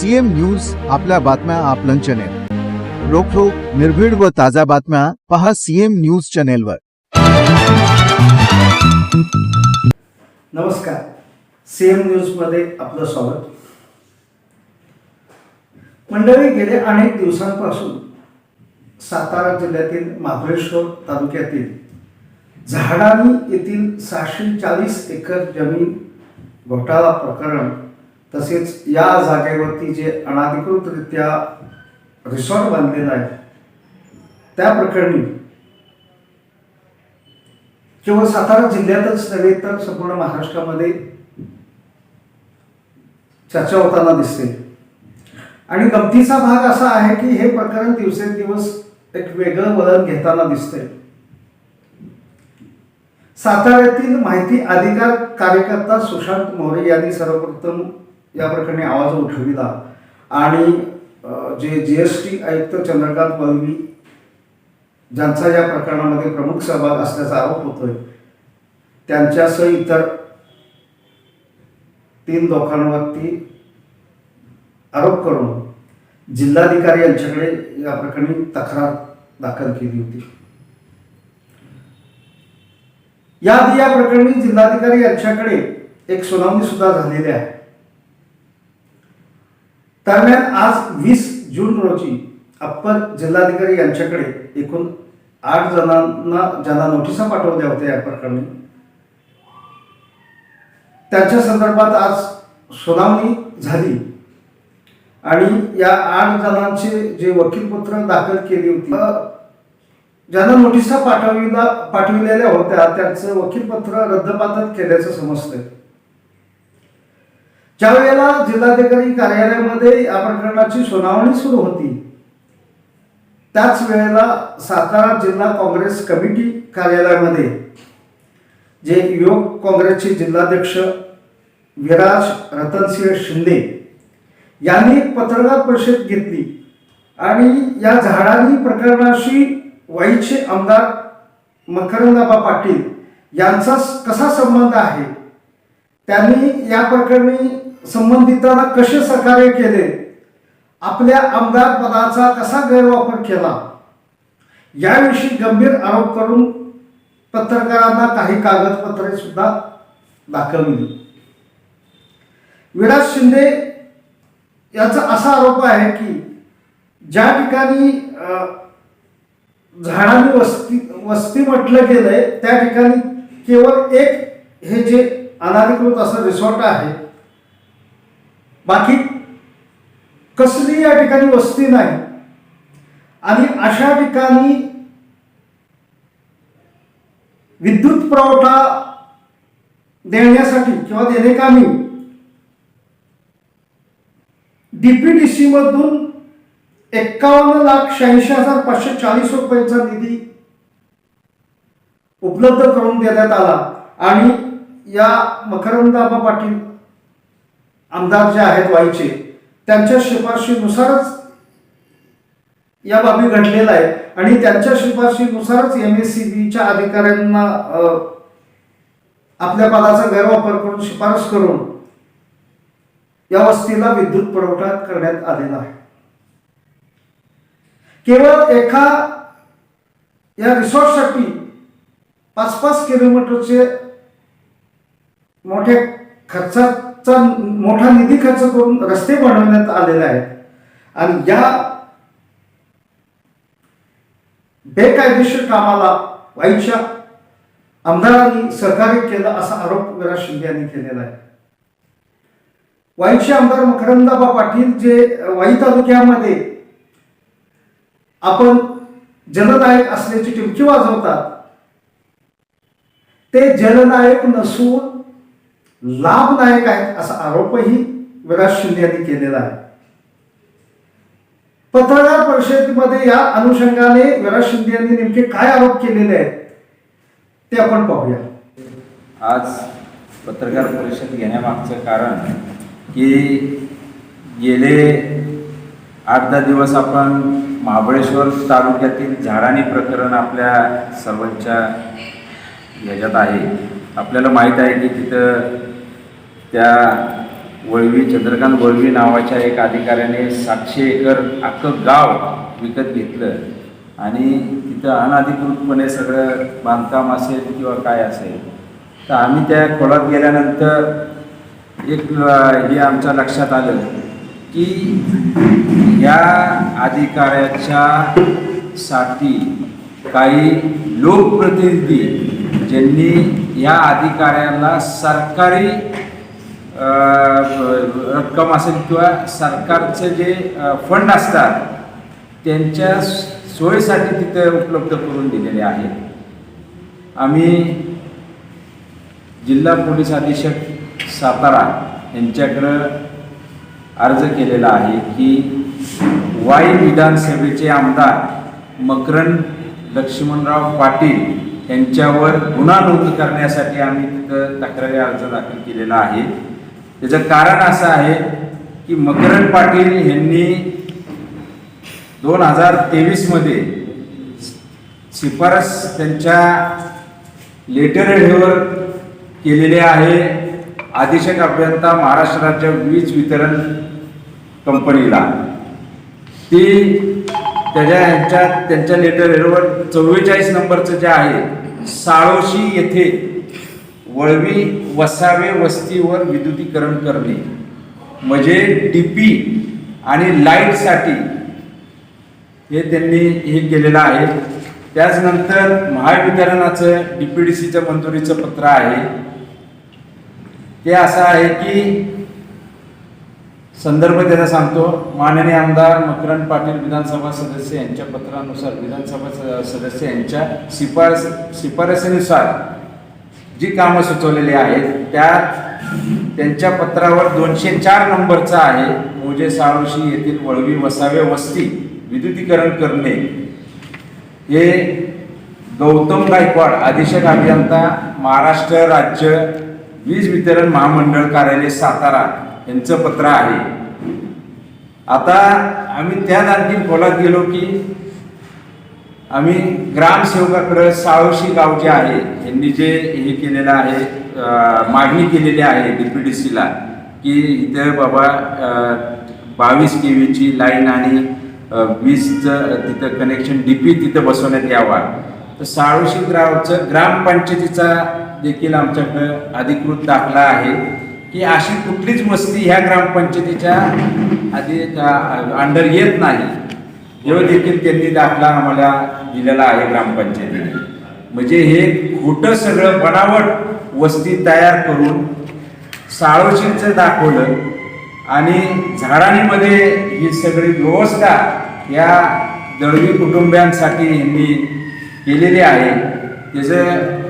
CM news आपल्या बातम्या आपलं चॅनेल रोखोक निर्भीड व ताज्या बातम्या पहा सीएम न्यूज चॅनेलवर नमस्कार. सीएम न्यूजमध्ये आपलं स्वागत. मंडळी गेले अनेक दिवसांपासून सातारा जिल्ह्यातील महाबळेश्वर तालुक्यातील झाडानी येथील सहाशे चाळीस एकर जमीन घोटाळा प्रकरण तसेच या जागेवरती जे अनाधिकृतरित्या रिसॉर्ट बांधलेलं आहे त्या प्रकरणी केवळ सातारा जिल्ह्यातच नव्हे तर संपूर्ण महाराष्ट्रामध्ये चर्चा होताना दिसते. आणि गमतीचा भाग असा आहे की हे प्रकरण दिवसेंदिवस एक वेगळं वळण घेताना दिसते साताऱ्यातील माहिती अधिकार कार्यकर्ता सुशांत मोरे यांनी सर्वप्रथम या प्रकरणी आवाज उठविला. आणि जे जी एस टी आयुक्त चंद्रकांत पदवी ज्यांचा या प्रकरणामध्ये प्रमुख सहभाग असल्याचा आरोप होतोय त्यांच्यासह इतर तीन लोकांवरती आरोप करून जिल्हाधिकारी यांच्याकडे या प्रकरणी तक्रार दाखल केली होती. याआधी या प्रकरणी जिल्हाधिकारी यांच्याकडे एक सुनावणी सुद्धा झालेली आहे. दरम्यान आज वीस जून रोजी अप्पर जिल्हाधिकारी यांच्याकडे एकूण आठ जणांना ज्यांना नोटिसा पाठवल्या होत्या या प्रकरणी. त्यांच्या संदर्भात आज सुनावणी झाली. आणि या आठ जणांचे जे वकीलपत्र दाखल केली होती ज्यांना नोटिसा पाठविला पाठविलेल्या होत्या त्यांचं वकीलपत्र रद्दबातल केल्याचं समजतंय. ज्या वेळेला जिल्हाधिकारी कार्यालयामध्ये या प्रकरणाची सुनावणी सुरू होती त्याच वेळेला सातारा जिल्हा काँग्रेस कमिटी कार्यालयामध्ये जे युवक काँग्रेसचे जिल्हाध्यक्ष विराज रतनसिंह शिंदे यांनी एक पत्रकार परिषद घेतली आणि या झाडांनी प्रकरणाशी वाईचे आमदार मकरंदाबा पाटील यांचा कसा संबंध आहे त्यांनी या प्रकरणी संबंधितांना कसे सहकार्य केले? आपल्या आमदार पदाचा कसा गैरवापर केला? याविषयी गंभीर आरोप करून पत्रकारांना काही कागदपत्रे सुद्धा दाखवली विराज शिंदे याचा असा आरोप आहे की ज्या ठिकाणी झाडांनी वस्ती वस्ती म्हटलं गेलंय त्या ठिकाणी केवळ एक हे जे अनाधिकृत असं रिसॉर्ट आहे बाकी कसली या ठिकाणी वस्ती नाही. आणि अशा ठिकाणी विद्युत पुरवठा देण्यासाठी किंवा देणेकामी डीपीडीसी मधून एक्कावन्न लाख शहाऐंशी हजार पाचशे चाळीस रुपयांचा निधी उपलब्ध करून देण्यात आला. आणि या मकरंदाबा पाटील आमदार जे आहेत वाईचे त्यांच्या शिफारशीनुसारच या बाबी घडलेल्या आहे आणि त्यांच्या शिफारशीनुसारच एम एस सी बीच्या अधिकाऱ्यांना आपल्या पदाचा गैरवापर करून शिफारस करून या वस्तीला विद्युत पुरवठा करण्यात आलेला आहे. केवळ एका या रिसॉर्टसाठी पाच पाच किलोमीटरचे मोठ्या चा मोठा निधी खर्च करून रस्ते बनवण्यात आलेले आहेत. आणि या बेकायदेशीर कामाला वाईच्या आमदारांनी सहकार्य केलं असा आरोप विराज शिंदे यांनी केलेला आहे. वाईचे आमदार मकरंदाबा पाटील जे वाई तालुक्यामध्ये आपण जननायक असल्याची टिमकी वाजवतात ते जननायक नसून लाभदायक आहेत असा आरोपही विराज शिंदे यांनी केलेला आहे. पत्रकार परिषदेमध्ये या अनुषंगाने विराज शिंदे यांनी नेमके काय आरोप केलेले आहेत ते आपण पाहूया. आज पत्रकार परिषद घेण्यामागचं कारण की गेले आठ दहा दिवस आपण महाबळेश्वर तालुक्यातील झाडाणी प्रकरण आपल्या सर्वांच्या ह्याच्यात आहे. आपल्याला माहीत आहे की तिथं त्या वळवी चंद्रकांत वळवी नावाच्या एका अधिकाऱ्याने सातशे एकर अख्खं गाव विकत घेतलं. आणि तिथं अनधिकृतपणे सगळं बांधकाम असेल किंवा काय असेल. तर आम्ही त्या खोलात गेल्यानंतर एक हे आमच्या लक्षात आलं की या अधिकाऱ्याच्या साठी काही लोकप्रतिनिधी ज्यांनी या अधिकाऱ्याला सरकारी रक्कम असेल किंवा सरकारचे जे फंड असतात त्यांच्या सोयीसाठी तिथे उपलब्ध करून दिलेले आहेत. आम्ही जिल्हा पोलीस अधीक्षक सातारा यांच्याकडं अर्ज केलेला आहे की वाई विधानसभेचे आमदार मकरंद लक्ष्मणराव पाटील यांच्यावर गुन्हा नोंद करण्यासाठी आम्ही तिथं तक्रारी अर्ज दाखल केलेला आहे. त्याचं कारण असं आहे की मकरंद पाटील यांनी दोन हजार तेवीसमध्ये शिफारस त्यांच्या लेटर हेडवर केलेले आहे. अधीक्षक अभियंता महाराष्ट्र राज्य वीज वितरण कंपनीला. ती त्याच्या ह्यांच्या त्यांच्या लेटर हेडवर चव्वेचाळीस नंबरचं जे आहे साळोशी येथे वळवी वसावे वस्तीवर विद्युतीकरण करणे. म्हणजे डी पी आणि लाईटसाठी हे त्यांनी हे केलेलं आहे. त्याचनंतर महावितरणाचं सीचं मंजुरीचं पत्र आहे. ते असं आहे की संदर्भ त्याचा सांगतो माननीय आमदार मकरंद पाटील विधानसभा सदस्य यांच्या पत्रानुसार विधानसभा स- सदस्य यांच्या शिफारस शिफारसीनुसार जी कामं सुचवलेली आहेत त्या त्यांच्या पत्रावर दोनशे चार नंबरचा आहे मोजे साळोशी येथील वळवी वसावे वस्ती विद्युतीकरण करणे. हे गौतम गायकवाड अधीक्षक अभियंता महाराष्ट्र राज्य वीज वितरण महामंडळ कार्यालय सातारा. यांचं पत्र आहे. आता आम्ही त्यात आणखी खोलात गेलो की आम्ही ग्रामसेवकाकडं साळोशी गाव जे आहे यांनी जे हे केलेलं आहे मागणी केलेली आहे डीपी डी सीला की इथं बाबा बावीस के व्हीची लाईन आणि वीजचं तिथं कनेक्शन डीपी तिथं बसवण्यात यावा. तर साळोशी गावचं ग्रामपंचायतीचा देखील आमच्याकडं अधिकृत दाखला आहे. की अशी कुठलीच वस्ती ह्या ग्रामपंचायतीच्या आधी अंडर येत नाही. हे देखील त्यांनी दाखला आम्हाला दिलेला आहे ग्रामपंचायतीने. म्हणजे हे खोटं सगळं बनावट वस्ती तयार करून साळोशींचं दाखवलं आणि झाडाणीमध्ये ही सगळी व्यवस्था या दळवी कुटुंबियांसाठी यांनी केलेली आहे. त्याचं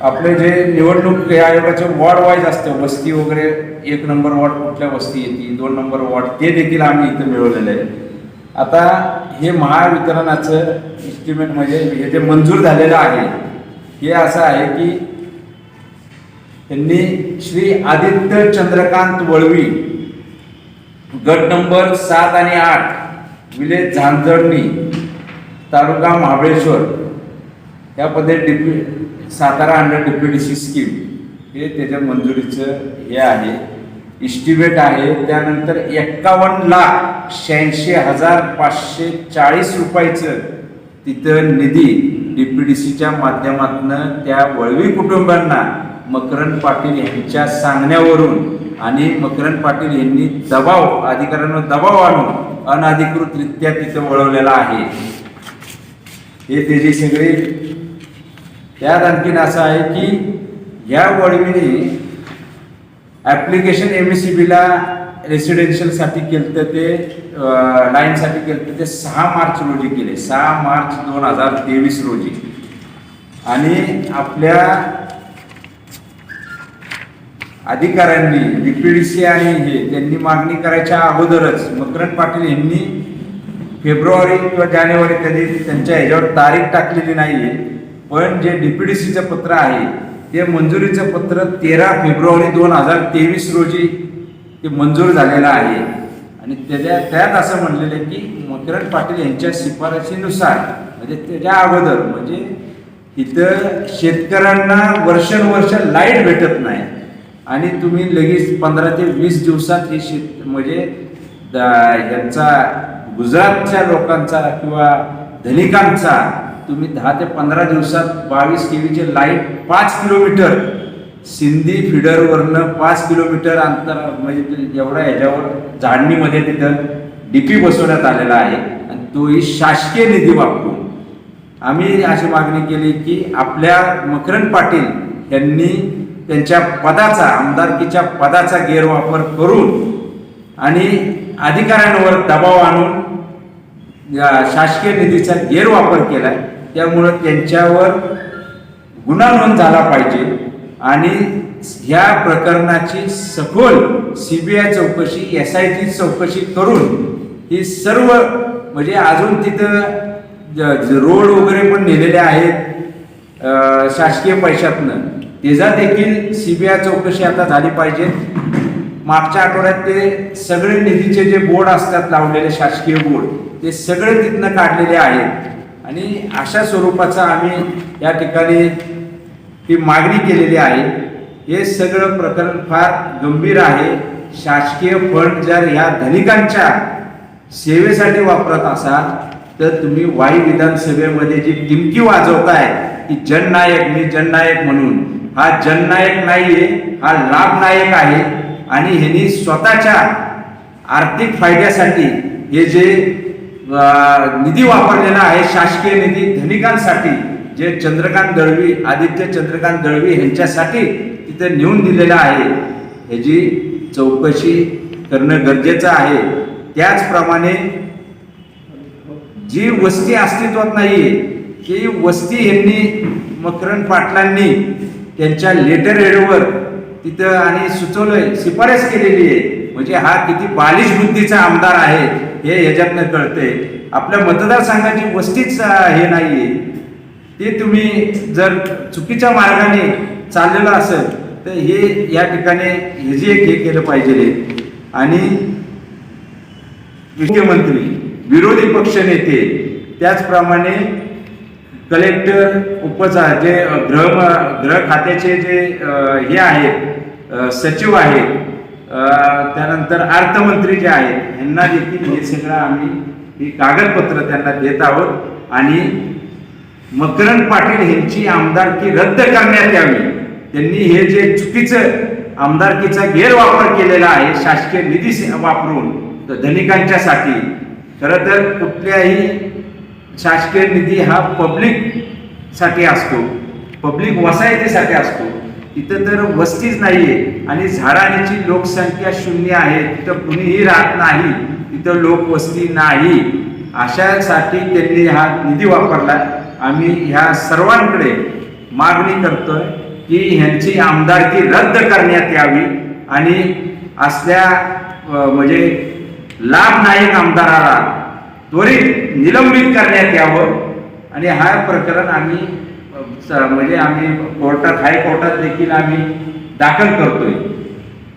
आपले जे निवडणूक आयोगाचे वॉर्ड वाईज असतं. वस्ती वगैरे एक नंबर वॉर्ड कुठल्या वस्ती येते दोन नंबर वॉर्ड ते देखील आम्ही इथं मिळवलेलं आहे. आता हे महावितरणाचं इस्टिमेट म्हणजे हे जे मंजूर झालेलं आहे हे असं आहे की त्यांनी श्री आदित्य चंद्रकांत वळवी गट नंबर सात आणि आठ विलेज झांझरणी तालुका महाबळेश्वर या पद्धतीत डिप्यू सातारा अंडर डेप्युटीसी स्कीम हे त्याच्या मंजुरीचं हे आहे. इस्टिमेट आहे. त्यानंतर एक्कावन्न लाख शहाऐंशी हजार पाचशे चाळीस रुपयाचं तिथं निधी डीपीडीसीच्या माध्यमातून त्या वळवी कुटुंबांना मकरंद पाटील यांच्या सांगण्यावरून आणि मकरंद पाटील यांनी दबाव अधिकाऱ्यांवर दबाव आणून अनधिकृतरित्या तिथं वळवलेला आहे. हे त्याची सगळी त्यात आणखीन असं आहे की या वळवीने ॲप्लिकेशन एम एस सी बीला रेसिडेन्शियलसाठी केलं तर ते लाईनसाठी केलं तर ते सहा मार्च रोजी केले. सहा मार्च दोन हजार तेवीस रोजी. आणि आपल्या अधिकाऱ्यांनी डीपीडीसी आणि हे त्यांनी मागणी करायच्या अगोदरच मकरंद पाटील यांनी फेब्रुवारी किंवा जानेवारी त्यांनी त्यांच्या ह्याच्यावर तारीख टाकलेली नाही आहे पण जे डीपीडीसीचं पत्र आहे ते मंजुरीचं पत्र तेरा फेब्रुवारी दोन हजार तेवीस रोजी ते मंजूर झालेलं आहे. आणि त्याच्या त्यात असं म्हणलेलं आहे की मकरण पाटील यांच्या शिफारशीनुसार म्हणजे त्याच्या अगोदर म्हणजे इथं शेतकऱ्यांना वर्षानुवर्ष लाइट भेटत नाही. आणि तुम्ही लगेच पंधरा ते वीस दिवसात हे शेत म्हणजे द- यांचा गुजरातच्या लोकांचा किंवा धनिकांचा तुम्ही दहा ते पंधरा दिवसात बावीस केवीचे लाइट पाच किलोमीटर. सिंधी फिडरवरनं पाच किलोमीटर अंतर म्हणजे ते एवढ्या ह्याच्यावर झाडणीमध्ये तिथं डीपी बसवण्यात आलेला आहे. आणि तोही शासकीय निधी वापरून. आम्ही अशी मागणी केली की आपल्या मकरंद पाटील यांनी त्यांच्या पदाचा आमदारकीच्या पदाचा गैरवापर करून आणि अधिकाऱ्यांवर दबाव आणून या शासकीय निधीचा गैरवापर केला आहे त्यामुळं त्यांच्यावर गुन्हा नोंद झाला पाहिजे. आणि ह्या प्रकरणाची सखोल सी बी आय चौकशी एस आय टी चौकशी करून ही सर्व म्हणजे अजून तिथं रोड वगैरे पण नेलेले आहेत शासकीय पैशातनं. त्याचा देखील सी बी आय चौकशी आता झाली पाहिजे. मागच्या आठवड्यात ते सगळे निधीचे जे बोर्ड असतात लावलेले शासकीय बोर्ड ते सगळे तिथनं काढलेले आहेत. आणि अशा स्वरूपाचा आम्ही या ठिकाणी ही मागणी केलेली आहे. हे सगळं प्रकरण फार गंभीर आहे. शासकीय फंड जर ह्या धनिकांच्या सेवेसाठी वापरत असाल तर तुम्ही वाई विधानसभेमध्ये जी टिमकी वाजवताय की जननायक मी जननायक म्हणून. हा जननायक नाहीये हा लाभनायक आहे. आणि ह्यांनी स्वतःच्या आर्थिक फायद्यासाठी हे जे निधी वापरलेला आहे शासकीय निधी धनिकांसाठी जे चंद्रकांत दळवी आदित्य चंद्रकांत दळवी यांच्यासाठी तिथे नेऊन दिलेलं आहे. ह्याची चौकशी करणं गरजेचं आहे त्याचप्रमाणे जी वस्ती अस्तित्वात नाही ती वस्ती यांनी मकरंद पाटलांनी त्यांच्या लेटर हेडवर तिथं आणि सुचवलंय शिफारस केलेली आहे. म्हणजे हा किती बालिश बुद्धीचा आमदार आहे. हे ह्याच्यातनं कळतंय. आपल्या मतदारसंघाची वस्तीच हे नाही आहे ते तुम्ही जर चुकीच्या मार्गाने चाललेलं असेल तर हे या ठिकाणी हे जे एक हे केलं पाहिजे. आणि मुख्यमंत्री विरोधी पक्ष नेते त्याचप्रमाणे कलेक्टर उपचा जे गृह गृह खात्याचे जे हे आहेत सचिव आहेत त्यानंतर अर्थमंत्री जे आहेत यांना देखील हे सगळं आम्ही ही कागदपत्र त्यांना देत आहोत. आणि मकरंद पाटील यांची आमदारकी रद्द करण्यात यावी. त्यांनी हे जे चुकीचं आमदारकीचा गैरवापर केलेला आहे शासकीय निधी वापरून तर धनिकांच्यासाठी खरं तर कुठल्याही शासकीय निधी हा पब्लिकसाठी असतो. पब्लिक वसाहतीसाठी असतो. तिथं तर वस्तीच नाही आहे आणि झाडांची लोकसंख्या शून्य आहे. तिथं कुणीही राहत नाही. तिथं लोकवस्ती नाही. अशासाठी त्यांनी हा निधी वापरला. आम्ही ह्या सर्वांकडे मागणी करतोय की ह्यांची आमदारकी रद्द करण्यात यावी. आणि असल्या म्हणजे म्हणजे लाभनायक आमदाराला त्वरित निलंबित करण्यात यावं. आणि हा प्रकरण आम्ही म्हणजे आम्ही कोर्टात हायकोर्टात देखील आम्ही दाखल करतोय.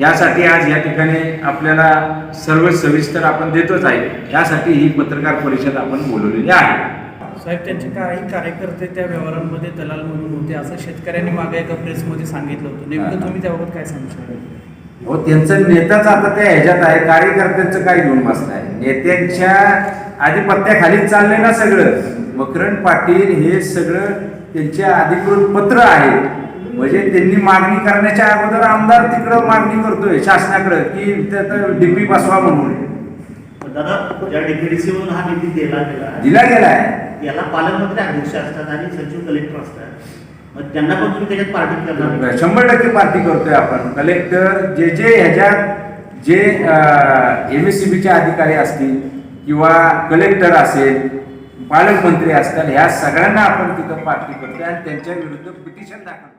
यासाठी आज या ठिकाणी आपल्याला सर्व सविस्तर आपण देतोच आहे. यासाठी ही पत्रकार परिषद आपण बोलवलेली आहे. साहेब त्यांचे काही कार्यकर्ते त्या व्यवहारांमध्ये दलाल म्हणून होते असं शेतकऱ्यांनी मागे एका प्रेसमध्ये सांगितलं होतं. नेमकं तुम्ही त्याबाबत काय सांगू शकता? हो त्यांचा नेताच आता त्या ह्याच्यात आहे. कार्यकर्त्यांचं काय घेऊन बसलाय नेत्यांच्या आधिपत्याखालीच चाललंय ना सगळं. मकरंद पाटील हे सगळं त्यांचे अधिकृत पत्र आहे. म्हणजे त्यांनी मागणी करण्याच्या अगोदर आमदार तिकडं मागणी करतोय शासनाकडं की त्याचं डीपी बसवा म्हणून. दादा ज्या हा निधी दिला गेला दिला गेलाय याला पालकमंत्री अध्यक्ष असतात आणि सचिव कलेक्टर असतात. मग त्यांना पण तुम्ही त्याच्यात पार्टी करणार. शंभर टक्के पार्टी करतोय आपण. कलेक्टर जे जे ह्याच्यात जे एम एस सी बीचे अधिकारी असतील किंवा कलेक्टर असेल पालकमंत्री असतात ह्या सगळ्यांना आपण तिथं पार्टी करतो आणि त्यांच्या विरुद्ध पिटिशन दाखल